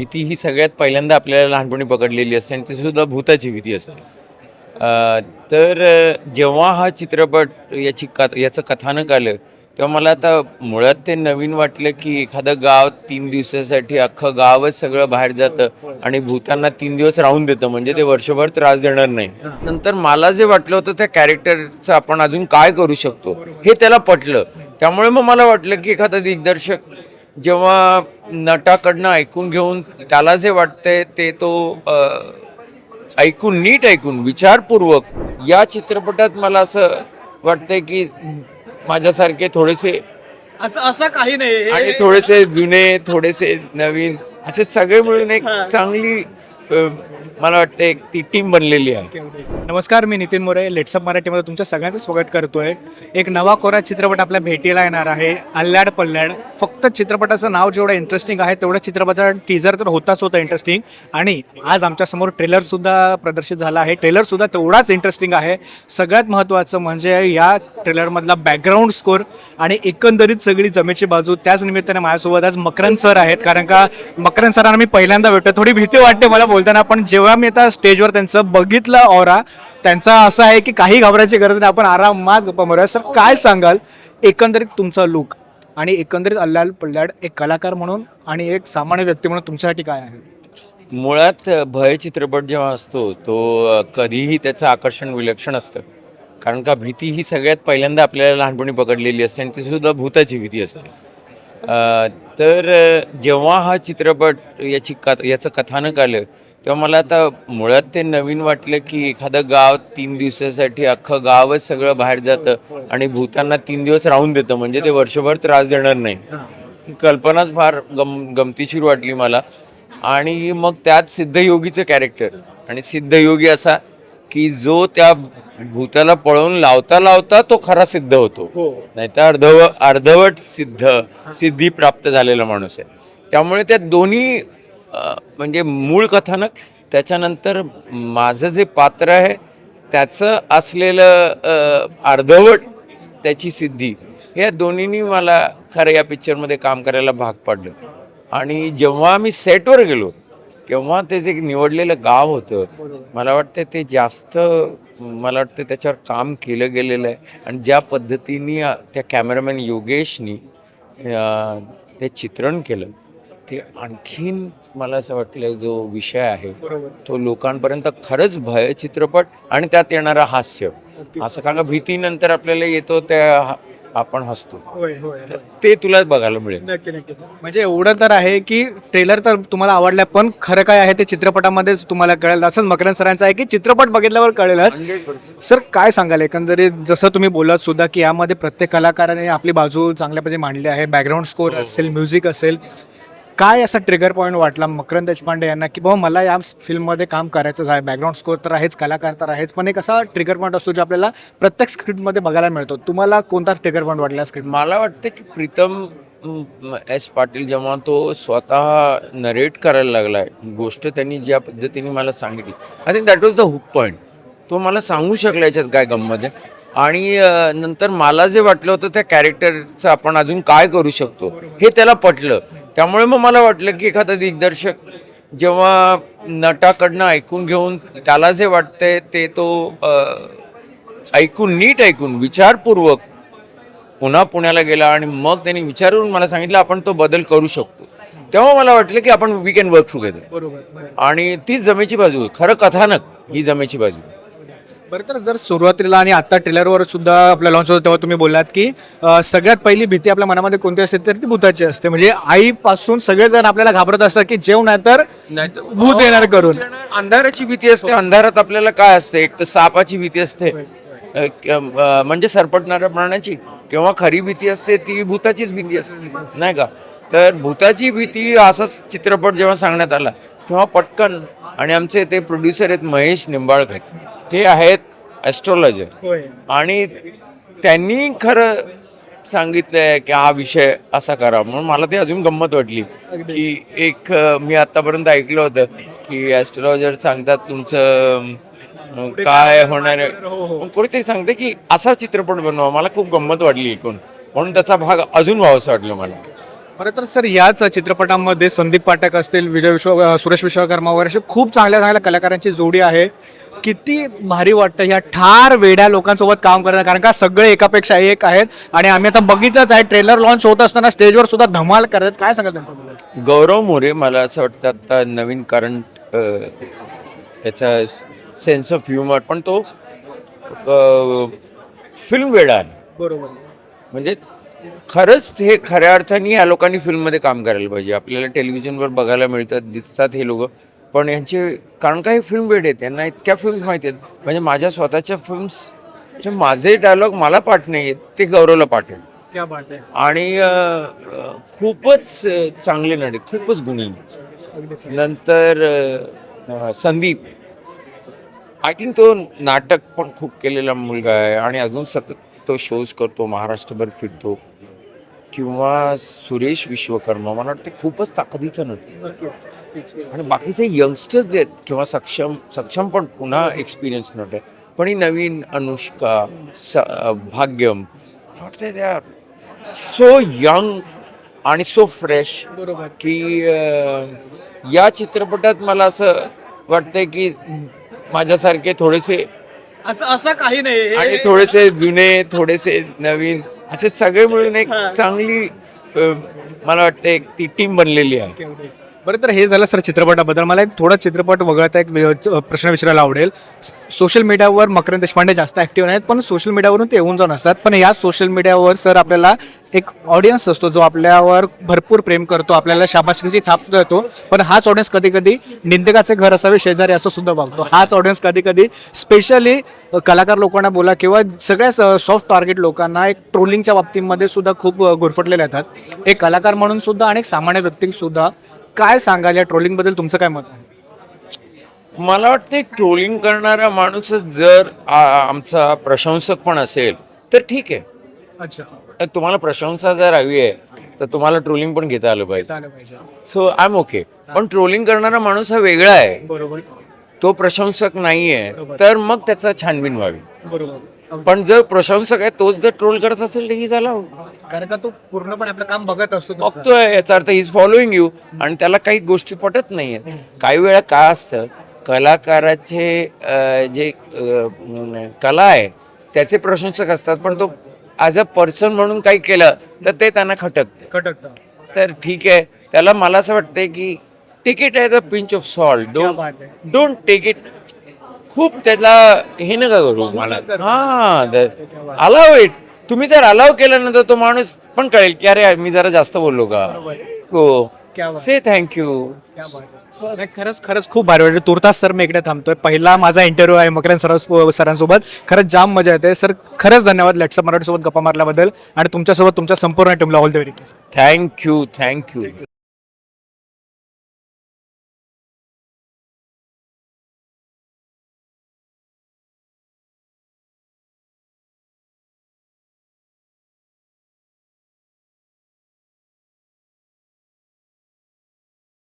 भीती ही सगळ्यात पहिल्यांदा आपल्याला लहानपणी पकडलेली असते आणि तीसुद्धा भूताची भीती असते. तर जेव्हा हा चित्रपट याची कथ याचं कथानक आलं तेव्हा मला आता मुळात ते नवीन वाटलं की एखादं गाव तीन दिवसासाठी अख्खं गावच सगळं बाहेर जातं आणि भूतांना तीन दिवस राहून देतं म्हणजे ते वर्षभर त्रास देणार नाही. नंतर मला जे वाटलं होतं त्या कॅरेक्टरचं आपण अजून काय करू शकतो हे त्याला पटलं. त्यामुळे मग मला वाटलं की एखादा दिग्दर्शक जेव्हा नटाकडनं ऐकून घेऊन त्याला जे वाटतंय ते तो ऐकून नीट ऐकून विचारपूर्वक या चित्रपटात मला असं वाटतंय की माझ्यासारखे थोडेसे असं असं काही नाही. हे- आणि थोडेसे जुने थोडेसे नवीन असे सगळे मिळून एक चांगली मला वाटतं एक ती टीम बनलेली आहे. नमस्कार मी नितीन मोरे. लेट्सअप मराठीमध्ये तुमच्या सगळ्यांचं स्वागत करतोय. एक नवा कोरा चित्रपट आपल्या भेटीला येणार आहे. अल्ल्याड पल्ल्याड फक्त चित्रपटाचं नाव जेवढं इंटरेस्टिंग आहे तेवढं चित्रपटाचा टीजर तर होताच होता इंटरेस्टिंग आणि आज आमच्यासमोर ट्रेलर सुद्धा प्रदर्शित झाला आहे. ट्रेलर सुद्धा तेवढाच इंटरेस्टिंग आहे. सगळ्यात महत्त्वाचं म्हणजे या ट्रेलरमधला बॅकग्राऊंड स्कोर आणि एकंदरीत सगळी जमेची बाजू. त्याच निमित्ताने माझ्यासोबत आज मकरंद सर आहेत. कारण का मकरंद सरांना मी पहिल्यांदा भेटतो थोडी भीती वाटते मला बोलताना पण जेव्हा मी आता स्टेजवर त्यांचं बघितलं ऑरा त्यांचा असं आहे की काही घाबरायची गरज नाही. आपण आरामात गप्पा मारूया. सर काय सांगाल? एकंदरीत तुमचा लुक आणि एकंदरीत अल्लाल पल्लाड एक कलाकार म्हणून आणि एक सामान्य व्यक्ती म्हणून तुमच्यासाठी काय आहे? मुळात भय चित्रपट जेव्हा असतो तो कधीही त्याचं आकर्षण विलक्षण असतं. कारण का भीती ही सगळ्यात पहिल्यांदा आपल्याला लहानपणी पकडलेली असते आणि तीसुद्धा भूताची भीती असते. तर जेव्हा हा चित्रपट याची कथ याचं कथानक आलं तेव्हा मला आता मुळात ते नवीन वाटलं की एखादं गाव तीन दिवसासाठी अख्खं गावच सगळं बाहेर जातं आणि भूतांना तीन दिवस राहून देतं. म्हणजे ते वर्षभर त्रास देणार नाही. ही कल्पनाच फार गम गमतीशीर वाटली मला. आणि मग त्यात सिद्धयोगीचं कॅरेक्टर आणि सिद्धयोगी असा की जो त्या भूताला पळवून लावता लावता तो खरा सिद्ध होतो. नाहीतर अर्धव अर्धवट सिद्ध सिद्धी प्राप्त झालेला माणूस आहे. त्यामुळे त्या दोन्ही म्हणजे मूळ कथानक. त्याच्यानंतर माझं जे पात्र आहे त्याचं असलेलं अर्धवट त्याची सिद्धी या दोन्हींनी मला खरं या पिक्चरमध्ये काम करायला भाग पाडलं. आणि जेव्हा आम्ही सेटवर गेलो तेव्हा ते जे निवडलेलं गाव होतं मला वाटतं ते जास्त मला वाटतं त्याच्यावर काम केलं गेलेलं आहे. आणि ज्या पद्धतीने त्या कॅमेरामॅन योगेशनी ते चित्रण केलं ते आणखीन मला असं वाटलं जो विषय आहे तो लोकांपर्यंत खरंच भय चित्रपट आणि त्यात येणारं हास्य. असं कारण भीतीनंतर आपल्याला येतो त्या हा- आपण हसतो. होय होय तर ते तुला बघायला मिळेल. नक्की नक्की. म्हणजे एवढं तर आहे की ट्रेलर तर तुम्हाला आवडलाय पण खरं काय आहे ते चित्रपटामध्येच तुम्हाला कळेल. असंच मकरंद सरांचं आहे की चित्रपट बघितल्यावर कळेलच. सर काय सांगाल? एकंदरीत जसं तुम्ही बोलत सुद्धा की यामध्ये प्रत्येक कलाकाराने आपली बाजू चांगल्यापणे मांडली आहे. बॅकग्राऊंड स्कोर असेल म्युझिक असेल काय असा ट्रिगर पॉईंट वाटला मकरंद देशपांडे यांना की बाबा मला या फिल्ममध्ये काम करायचंच आहे बॅकग्राऊंड स्कोर तर आहेच कलाकार तर आहेच पण एक असा ट्रिगर पॉईंट असतो जो आपल्याला प्रत्येक स्क्रिप्टमध्ये बघायला मिळतो. तुम्हाला कोणता ट्रिगर पॉईंट वाटला स्क्रिप्ट मला वाटतं की प्रीतम एस पाटील जेव्हा तो स्वतः नरेट करायला लागलाय ही गोष्ट त्यांनी ज्या पद्धतीने मला सांगितली. I think that was the hook point तो मला सांगू शकला याच्यात काय गममध्ये आणि नंतर मला जे वाटलं होतं त्या कॅरेक्टरचं आपण अजून काय करू शकतो हे त्याला पटलं. त्यामुळे मग मला वाटलं की एखादा दिग्दर्शक जेव्हा नटाकडनं ऐकून घेऊन त्याला जे वाटतंय ते तो ऐकून नीट ऐकून विचारपूर्वक पुन्हा पुण्याला गेला आणि मग त्यांनी विचारून मला सांगितलं आपण तो बदल करू शकतो. तेव्हा मला वाटलं की आपण वी कॅन वर्क टुगेदर आणि तीच जमेची बाजू खरं कथानक ही जमेची बाजू बरं तर जर सुरुवातीला आणि आता ट्रेलरवर सुद्धा आपला लॉन्च होतं तेव्हा तुम्ही बोललात की अं, सगळ्यात पहिली भीती आपल्या मनामध्ये कोणती असते तर ती भूताची असते. म्हणजे आईपासून सगळेजण आपल्याला घाबरत असतात की जेव नाही तर भूत येणार करून. अंधाराची भीती असते अंधारात आपल्याला काय असते एक तर सापाची भीती असते. अ, क- अ, म्हणजे सरपटणाऱ्या प्राण्याची किंवा खरी भीती असते ती भूताचीच भीती असते नाही का? तर भूताची भीती असाच चित्रपट जेव्हा सांगण्यात आला तेव्हा पटकन आणि आमचे ते प्रोड्युसर आहेत महेश निंबाळकर ते आहेत ॲस्ट्रॉलॉजर होय. आणि त्यांनी खरं सांगितलंय की हा विषय असा करा. म्हणून मला ते अजून गंमत वाटली की एक अं, मी आतापर्यंत ऐकलं होतं की ॲस्ट्रॉलॉजर सांगतात तुमचं अं, काय होणार आहे? पण कोणीतरी सांगते की असा चित्रपट बनवा. मला खूप गंमत वाटली एकूण म्हणून त्याचा भाग अजून व्हावासा वाटलं मला. खरं तर सर याच चित्रपटामध्ये संदीप पाठक असतील विजय विश्व सुरेश विश्वकर्मा वगैरे असे खूप चांगल्या चांगल्या कलाकारांची जोडी आहे. किती भारी वाटतं ह्या ठार वेड्या लोकांसोबत काम करणं कारण का सगळे एकापेक्षा एक आहेत. आणि आम्ही आता बघितलंच आहे ट्रेलर लॉन्च होत असताना स्टेजवर सुद्धा धमाल करत काय सांगा त्यांच्याबद्दल गौरव मोरे मला असं वाटतं आता नवीन कारण त्याचा सेन्स ऑफ ह्युमर पण तो फिल्म वेडा आहे. बरोबर. म्हणजे खरंच हे खऱ्या अर्थाने या लोकांनी फिल्ममध्ये काम करायला पाहिजे. आपल्याला टेलिव्हिजनवर बघायला मिळतात दिसतात हे लोक. पण यांचे कारण का हे फिल्म वेड आहेत? यांना इतक्या फिल्म्स माहिती आहेत. म्हणजे माझ्या स्वतःच्या फिल्म्स माझे डायलॉग मला पाठ नाही आहेत ते गौरवला पाठ आहेत. आणि खूपच चांगले नटे खूपच गुणी नंतर संदीप. आय थिंक तो नाटक पण खूप केलेला मुलगा आहे. आणि अजून सतत तो शोज करतो महाराष्ट्रभर फिरतो. किंवा सुरेश विश्वकर्मा मला वाटतं खूपच ताकदीचं नट. आणि बाकीचे यंगस्टर्स जे आहेत किंवा सक्षम सक्षम पण पुन्हा एक्सपिरियन्स नट आहे पण ही नवीन अनुष्का स भाग्यम वाटते वाटतं त्या सो यंग आणि सो फ्रेश बरोबर की या चित्रपटात मला असं वाटतंय की माझ्यासारखे थोडेसे असं असं काही नाही. आणि थोडेसे जुने थोडेसे नवीन असे सगळे मिळून एक चांगली अं, मला वाटतं एक ती टीम बनलेली आहे. बरं तर हे झालं सर चित्रपटाबद्दल. मला एक थोडा चित्रपट वगळता एक प्रश्न विचारायला आवडेल. सोशल मीडियावर मकरंद देशपांडे जास्त ऍक्टिव्ह नाहीत पण सोशल मीडियावरून ते येऊन जाऊन असतात. पण या सोशल मीडियावर सर आपल्याला एक ऑडियन्स असतो जो आपल्यावर भरपूर प्रेम करतो आपल्याला शाबासकीची थाप देतो. पण हाच ऑडियन्स कधी कधी निंदकाचे घर असावे शेजारी असं सुद्धा बघतो. हाच ऑडियन्स कधी कधी स्पेशली कलाकार लोकांना बोला किंवा सगळ्या सॉफ्ट टार्गेट लोकांना एक ट्रोलिंगच्या बाबतीमध्ये सुद्धा खूप अ, गुरफटलेले येतात. एक कलाकार म्हणून सुद्धा आणि एक सामान्य व्यक्ती सुद्धा काय सांगाल? या ट्रोलिंगबद्दल तुमचं काय मत आहे? मला वाटते ट्रोलिंग करणारा माणूसच जर आ- आमचा प्रशंसक पण असेल तर ठीक आहे. अच्छा. तर तुम्हाला प्रशंसा जर हवी आहे तर तुम्हाला ट्रोलिंग पण घेता आलं पाहिजे. आलं पाहिजे. सो आय एम ओके पण ट्रोलिंग करणारा माणूस हा वेगळा आहे. बरोबर. तो प्रशंसक नाहीये तर मग त्याचा छानबीन व्हावी. बरोबर. पण जर प्रशंसक आहे तोच जर ट्रोल करत असेल तर ही झाला. कारण का तो पूर्णपणे आपलं काम बघत असतो. बघतोय याचा अर्थ इज फॉलोईंग यू आणि त्याला काही गोष्टी पटत नाहीयेत काही वेळा काय असतं कलाकाराचे जे कला आहे त्याचे प्रशंसक असतात पण तो ॲज अ पर्सन म्हणून काही केलं तर ते त्यांना खटकतं. खटकतं. तर ठीक आहे त्याला मला असं वाटतंय की take it as a pinch of salt don't. Don't take it खूप त्याला हे नका करू मला. हा अलाव इट तुम्ही जर अलाव केल्यानंतर तो माणूस पण कळेल की अरे मी जरा जास्त बोललो का? हो. से थँक्यू खरंच खरंच खूप भारी वाटतं तुर्तास सर मी इकडे थांबतोय. पहिला माझा इंटरव्ह्यू आहे मकरन सर सरांसोबत. खरंच जाम मजा येते. सर खरंच धन्यवाद लेट्सअप मराठीसोबत गप्पा मारल्याबद्दल. आणि तुमच्यासोबत तुमच्या संपूर्ण टीमला all the very thank you thank you